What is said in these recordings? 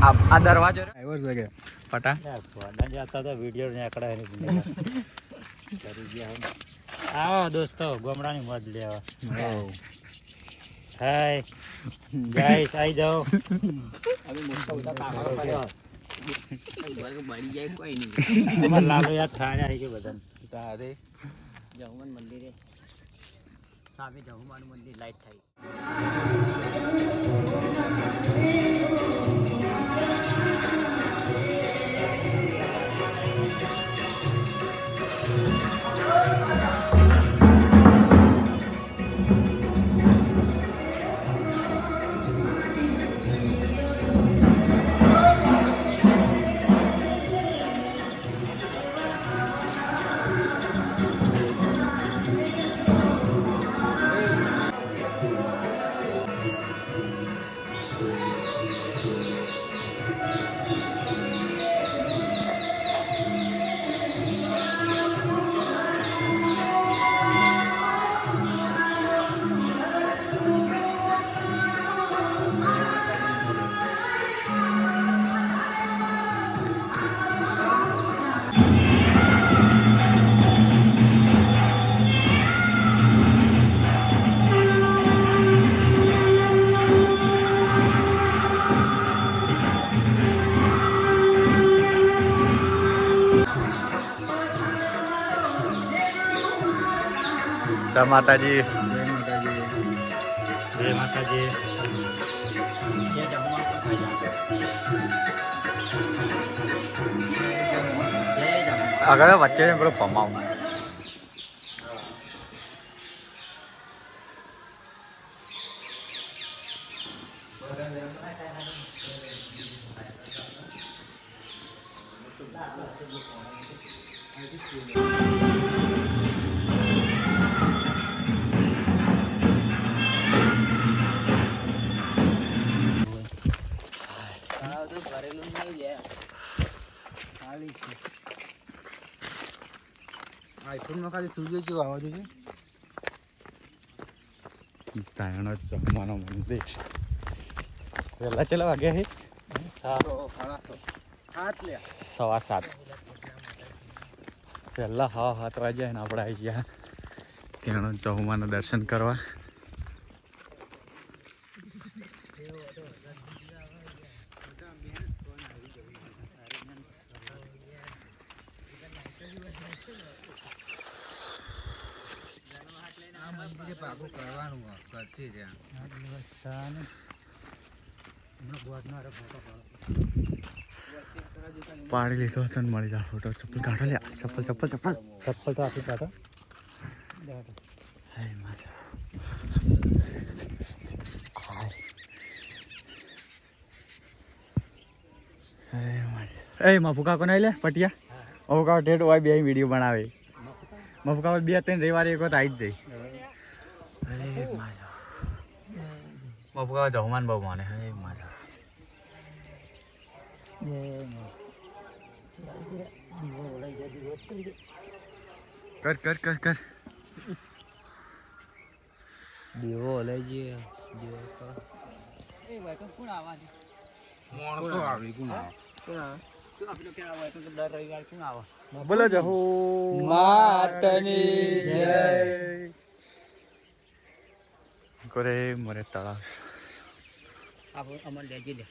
આ આ દરવાજો રે. આવ્યો છે કે? પટા જતા તો વીડિયો નીકળે આવો દોસ્તો ગોમડાની મોજ લેવા હાય. ગાઈસ આઈ જાઓ. બળી જાય કોઈ નહીં લાલો યાર બધાને તારે જહુમાન મંદિરે સામે જહુમાનું મંદિર લાઈટ થાય જય માતાજી જય માતાજી આગળ વચ્ચે પેલો પમાવ તળાવ આઈફોનમાં ખાલી સૂર્ય જેવું આવવા જોઈએ તાયણો જમવાનો મંદિર વહેલા ચેલા વાગ્યા છે સવા સાત. પહેલા હા સાત વાગ્યા ને આપણે આવી ગયા. ત્યાંનો ચૌમાના દર્શન કરવા. મંદિરે પાકું કરવાનું. કરશે ત્યાં. પાડી લીધો હતો ને મળી જા ફોટો ચપ્પલ કાઢો લે ચપ્પલ ચપ્પલ ચપ્પલ. ચપ્પલ તો આપી કાઢો મારે. એ માફુકા કોને લે પટિયા. કાકો ઠેઠ હોય બે વીડિયો બનાવે. મફુ બે ત્રણ રવિવારે એક વખત આવી જ જાય. અરે મારા. મફુ બહુ માને. હે મારા. કર કર કર કર. દેવો લઈ જઈએ. દેવો એ ભાઈ તો કોણ આવવા દે માણસો આવી કોણ આવે? કોણ આવે? બોલો જહો માતની જય. કરે મરે તળાસ આપણે અમર લેજી લે.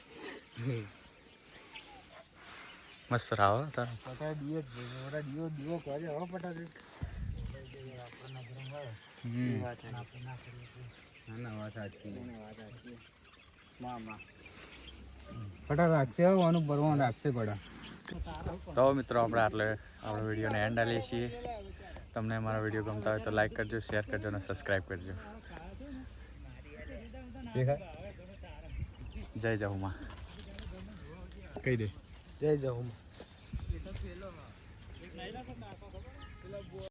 મસ્ત રાવ તાર. પટા દિયો મોટા દિયો દિયો કરે હો પટા. હમ. ના ના વાત સાચી મામા. પટા રાખશે હો, આનું ભરવાનું રાખશે પટા તો મિત્રો આપણે આટલે આપણો વિડીયોને એન્ડ આવીએ છીએ. તમને અમારો વીડિયો ગમતા હોય તો લાઈક કરજો શેર કરજો અને સબસ્ક્રાઈબ કરજો. જય જહુમા. કહી દે. જય જહુમ.